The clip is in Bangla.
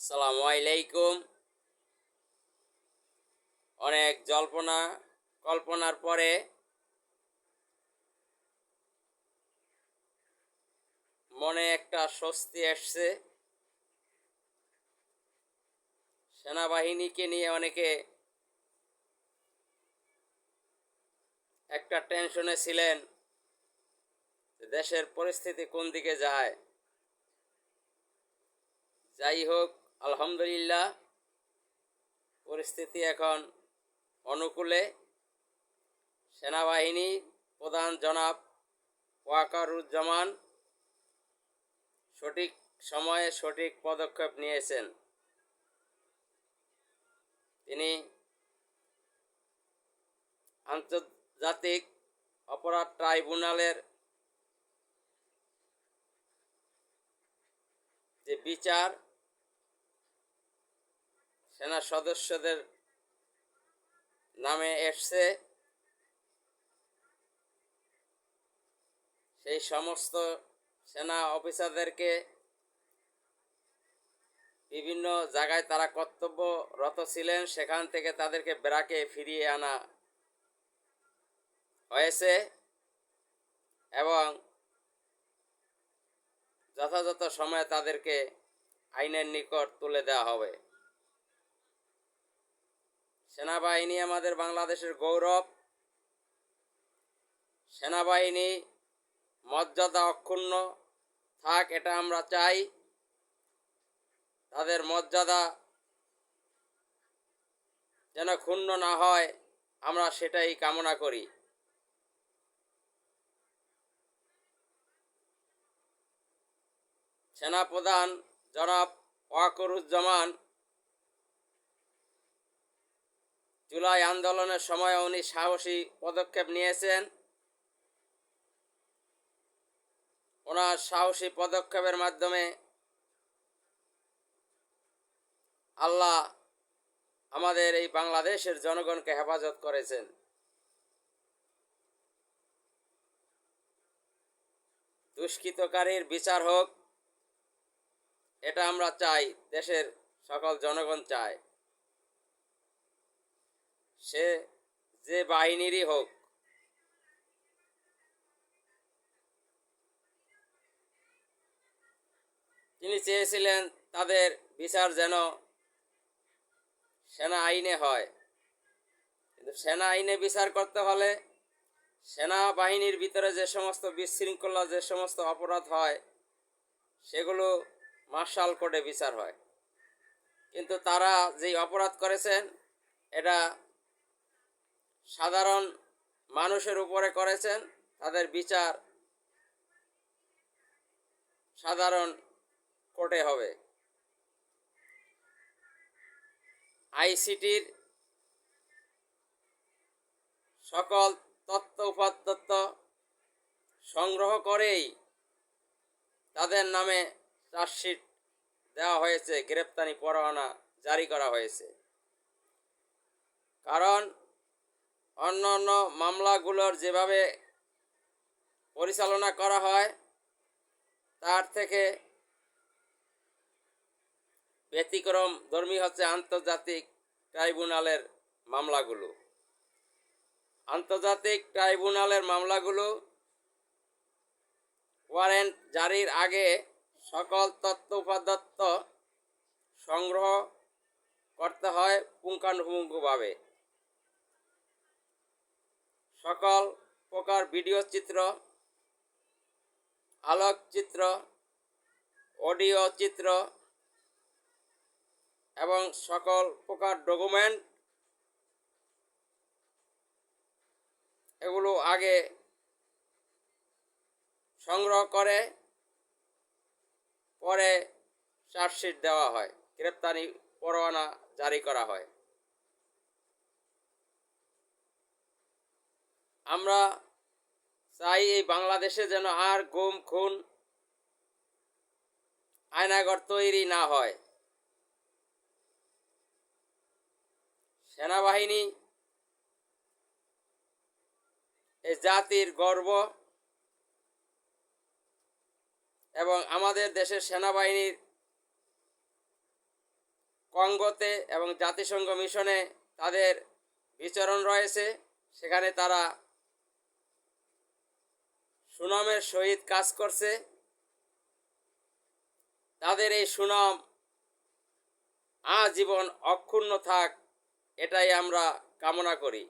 আসসালামু আলাইকুম অনেক জল্পনা, কল্পনার পরে মনে একটা স্বস্তি আসছে। সেনাবাহিনীকে নিয়ে অনেকে একটা টেনশনে ছিলেন দেশের পরিস্থিতি কোন দিকে যায়। যাই হোক আলহামদুলিল্লাহ, পরিস্থিতি এখন অনুকূলে। সেনাবাহিনী প্রধান জনাব ওয়াকারুজ্জামান সঠিক সময়ে সঠিক পদক্ষেপ নিয়েছেন। তিনি আন্তর্জাতিক অপরাধ ট্রাইব্যুনালের যে বিচার সেনা সদস্যদের নামে এসছে। সেই সমস্ত সেনা অফিসারদেরকে বিভিন্ন জায়গায় তারা কর্তব্যরত ছিলেন। সেখান থেকে তাদেরকে ব্রাকে ফিরিয়ে আনা হয়েছে এবং যথাযথ সময়ে তাদেরকে আইনের নিকট তুলে দেওয়া হবে। সেনাবাহিনী আমাদের বাংলাদেশের গৌরব। সেনাবাহিনী মর্যাদা অক্ষুণ্ণ। থাক, এটা আমরা চাই। তাদের মর্যাদা যেন ক্ষুণ্ণ না হয়, আমরা সেটাই কামনা করি। সেনাপ্রধান জনাব ওয়াকরুজ্জামান জুলাই আন্দোলনের সময় উনি সাহসী পদক্ষেপ নিয়েছেন। ওনার সাহসী পদক্ষেপের মাধ্যমে আল্লাহ আমাদের এই বাংলাদেশের জনগণকে হেফাজত করেছেন। দুষ্কৃতকারীর বিচার হোক, এটা আমরা চাই, দেশের সকল জনগণ চায়। সে যে বাহিনীরই হোক। তিনি চেয়েছিলেন তাদের বিচার যেন সেনা আইনে হয়। কিন্তু সেনা আইনে বিচার করতে হলে সেনাবাহিনীর ভিতরে যে সমস্ত বিশৃঙ্খলা, যে সমস্ত অপরাধ হয়, সেগুলো মার্শাল কোর্টে বিচার হয়। কিন্তু তারা যেই অপরাধ করেছেন, এটা সাধারণ মানুষের উপরে করেছেন, তাদের বিচার সাধারণ কোর্টে হবে। আইসিটির সকল তথ্য উপাত্তত্ব সংগ্রহ করেই তাদের নামে চার্জশিট দেওয়া হয়েছে, গ্রেপ্তারি পরোয়ানা জারি করা হয়েছে। কারণ অন্য অন্য মামলাগুলোর যেভাবে পরিচালনা করা হয়, তার থেকে ব্যতিক্রম ধর্মী হচ্ছে আন্তর্জাতিক ট্রাইব্যুনালের মামলাগুলো। আন্তর্জাতিক ট্রাইব্যুনালের মামলাগুলো ওয়ারেন্ট জারির আগে সকল তথ্য উপাদত্ত সংগ্রহ করতে হয় পুঙ্খানুপুঙ্খভাবে। সকল প্রকার ভিডিও চিত্র আলোকচিত্র অডিও চিত্র এবং সকল প্রকার ডকুমেন্ট এগুলো আগে সংগ্রহ করে পরে চার্জশিট দেওয়া হয়। গ্রেপ্তারি পরোয়ানা জারি করা হয়। আমরা চাই এই বাংলাদেশে যেন আর গুম, খুন আয়নাগর তৈরি না হয়। সেনাবাহিনী এ জাতির গর্ব এবং আমাদের দেশের সেনাবাহিনীর কঙ্গোতে এবং জাতিসংঘ মিশনে তাদের বিচরণ রয়েছে। সেখানে তারা সুনামের সহিত কাজ করছে। তাদের এই সুনাম আজীবন অক্ষুণ্ণ থাক এটাই আমরা কামনা করি।